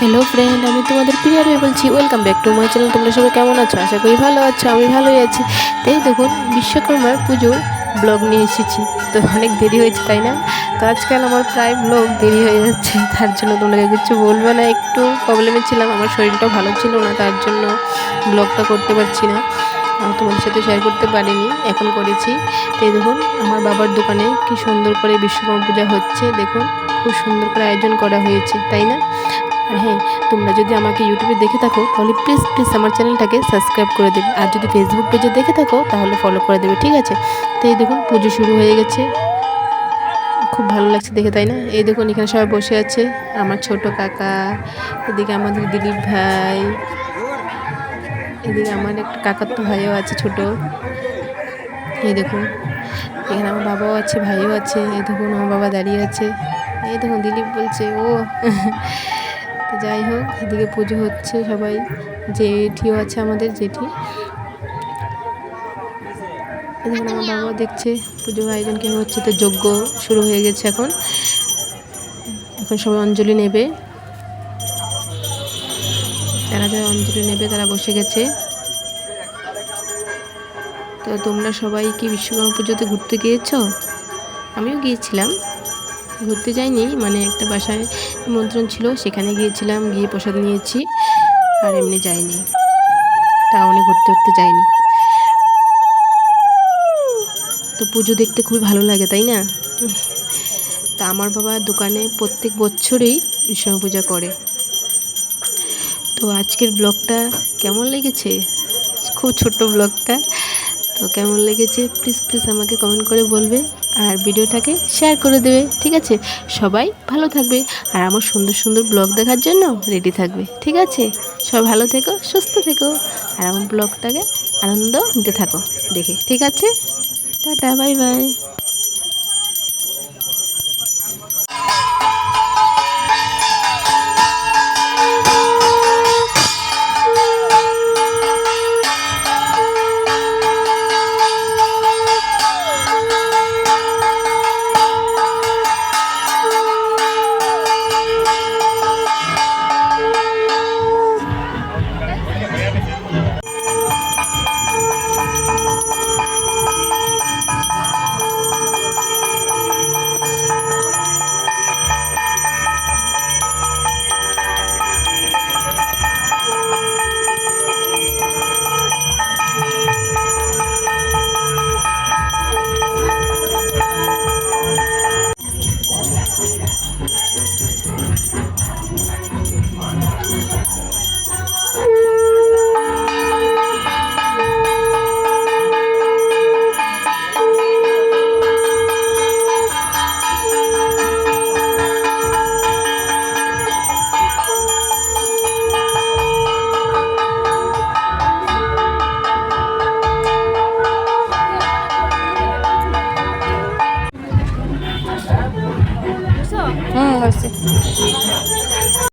Hello friend আমি তোমাদের প্রিয়া রয়ে বলছি welcome back to my channel তোমরা সবাই কেমন আছো? আশা করি ভালো আছো, আমি ভালোই আছি। তাই দেখুন, বিশ্বকর্মার পুজোর ব্লগ নিয়ে এসেছি। তো অনেক দেরি হয়েছে, তাই না? তো আজকাল আমার প্রায় ব্লগ দেরি হয়ে যাচ্ছে, তার জন্য তোমাকে কিছু বলব না, একটু প্রবলেমে ছিলাম, আমার শরীরটাও ভালো ছিল না, তার জন্য ব্লগটা করতে পারছি না। তোমাদের সাথে শেয়ার করতে পারিনি, এখন করেছি। তাই দেখুন, আমার বাবার দোকানে কি সুন্দর করে বিশ্বকর্মা পূজা হচ্ছে, দেখুন, খুব সুন্দর করে আয়োজন করা হয়েছে, তাই না? আর হ্যাঁ তোমরা যদি আমাকে ইউটিউবে দেখে থাকো, তাহলে প্লিজ প্লিজ আমার চ্যানেলটাকে সাবস্ক্রাইব করে দেবে। আর যদি ফেসবুক পেজে দেখে থাকো, তাহলে ফলো করে দেবে, ঠিক আছে? তো এই দেখুন, পুজো শুরু হয়ে গেছে। খুব ভালো লাগছে দেখে, তাই না? এই দেখুন, এখানে সবাই বসে আছে। আমার ছোট কাকা, এদিকে আমাদের দিলীপ ভাই, এদিকে আমার একটা কাকার তো ভাইও আছে ছোট। এই দেখুন, এখানে আমার বাবাও আছে, ভাইও আছে। এই দেখুন, আমার বাবা দাঁড়িয়ে আছে। এই দেখুন, দিলীপ বলছে, ও। তো যাই হোক, এদিকে পুজো হচ্ছে সবাই। জেঠিও আছে আমাদের, জেঠি। এই দেখুন আমার বাবা দেখছে পুজো আয়োজন কেমন হচ্ছে, তো যজ্ঞ শুরু হয়ে গেছে এখন। এখন সবাই অঞ্জলি নেবে। যারা যারা অঞ্জলি নেবে তারা বসে গেছে। তো তোমরা সবাই কি বিশ্বকর্মা পুজোতে ঘুরতে গিয়েছো? আমিও গিয়েছিলাম। ঘুরতে যাইনি মানে একটা বাসায় নিমন্ত্রণ ছিল, সেখানে গিয়েছিলাম, গিয়ে প্রসাদ নিয়েছি, আর এমনি যাইনি। টাউনে ঘুরতে ঘুরতে যাইনি। তো পুজো দেখতে খুবই ভালো লাগে, তাই না? তা আমার বাবা দোকানে প্রত্যেক বছরই বিশ্বকর্মা পূজা করে। তো আজকের ব্লগটা কেমন লেগেছে? খুব ছোট ব্লগটা। তো কেমন লেগেছে? প্লিজ প্লিজ আমাকে কমেন্ট করে বলবে। আর ভিডিওটাকে শেয়ার করে দেবে, ঠিক আছে? সবাই ভালো থাকবে আর আমার সুন্দর সুন্দর ব্লগ দেখার জন্য রেডি থাকবে, ঠিক আছে? সবাই ভালো থেকো, সুস্থ থেকো আর আমার ব্লগটাকে আনন্দ নিতে থাকো, দেখে, ঠিক আছে? Tata bye bye Gracias.